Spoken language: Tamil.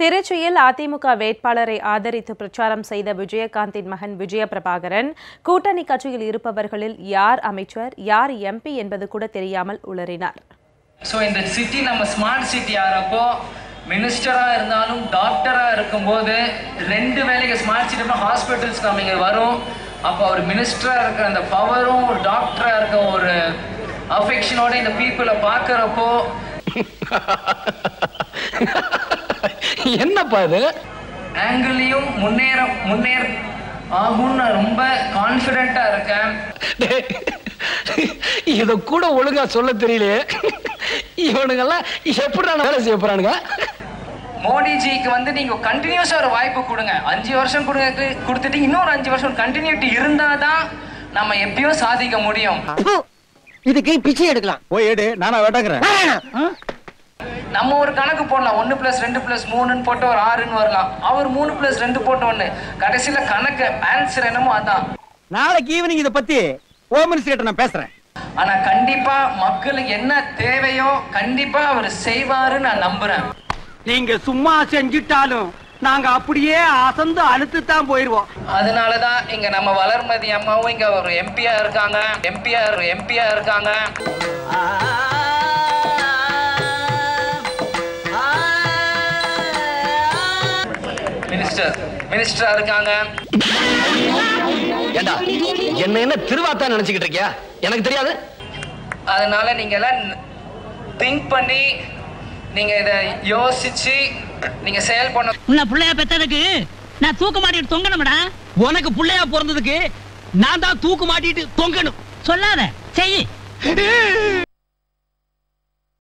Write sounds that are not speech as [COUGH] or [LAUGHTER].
திருச்சியில் அதிமுக வேட்பாளரை ஆதரித்து பிரச்சாரம் செய்த விஜயகாந்தின் மகன் விஜய பிரபாகரன் கூட்டணி கட்சியில் இருப்பவர்களில் யார் அமைச்சர் யார் எம்பி என்பது கூட தெரியாமல் உளறினார். ஸோ இந்த சிட்டி நம்ம ஸ்மார்ட் சிட்டி ஆகிறப்போ மினிஸ்டராக இருந்தாலும் டாக்டராக இருக்கும்போது ரெண்டு வேலைக்கு ஸ்மார்ட் சிட்டி ஹாஸ்பிட்டல்ஸ் நம்ம இங்கே வரும். அப்போ அவர் மினிஸ்டராக இருக்கிற அந்த பவரும் ஒரு டாக்டராக இருக்க ஒரு அஃபெக்ஷனோட இந்த பீப்புளை பார்க்குறப்போ [LAUGHS] என்னப்பா இது? ஆங்கிள்லையும் முன்னேற முன்னேற ஆகும்னு ரொம்ப கான்ஃபிடென்ட்டாக இருக்கேன். இத கூட ஒழுங்கா சொல்ல தெரியலையே. இவனுங்கெல்லாம் எப்படி வேலை செய்ய போறானுங்க? மோடிஜிக்கு வந்து நீங்க கண்டினியூஸா ஒரு வாய்ப்பு கொடுங்க. அஞ்சு வருஷம் கொடுங்க கொடுத்துட்டு இன்னொரு அஞ்சு வருஷம் கண்டினியூட்டி இருந்தாதான் நம்ம எப்படியும் சாதிக்க முடியும். இதுக்கு பிச்சை எடுக்கலாம். போய் எடு நானா வேட்டாங்கிறேன். நம்ம ஒரு கணக்கு போடலாம். ஒன்று பிளஸ் ரெண்டு பிளஸ் மூணுன்னு போட்டு ஒரு ஆறுன்னு வரலாம். அவர் மூணு பிளஸ் ரெண்டு போட்ட ஒன்று கடைசியில் கணக்கு ஆன்சர் என்னமோ அதான். நாளைக்கு ஈவினிங் இத பத்தி ஹோம் மினிஸ்டர் நான் பேசுறேன். ஆனா கண்டிப்பா மக்களுக்கு என்ன தேவையோ கண்டிப்பா அவர் செய்வாருன்னு நான் நம்புறேன். நீங்க சும்மா செஞ்சுட்டாலும் நாங்க அப்படியே அசந்து அழுத்து தான் போயிருவோம். அதனாலதான் இங்க நம்ம வளர்மதி அம்மாவும் இங்க ஒரு எம்பியா இருக்காங்க. எம்பியா எம்பியா இருக்காங்க. மினிஸ்டர் மினிஸ்டரா இருக்காங்க ஏண்டா என்ன என்ன திருவாத்தா நினைச்சுக்கிட்டு இருக்கியா? எனக்கு தெரியாது. அதனால நீங்க எல்லாம் திங்க் பண்ணி நீங்க இதை யோசிச்சு நீங்க செயல் பண்ண உன்னை புள்ளைய பெத்ததுக்கு நான் தூக்க மாட்டிட்டு தொங்கணும்டா. உனக்கு புள்ளையா பிறந்ததுக்கு நான் தான் தூக்கு மாட்டிட்டு தொங்கணும். சொல்லாத செய்.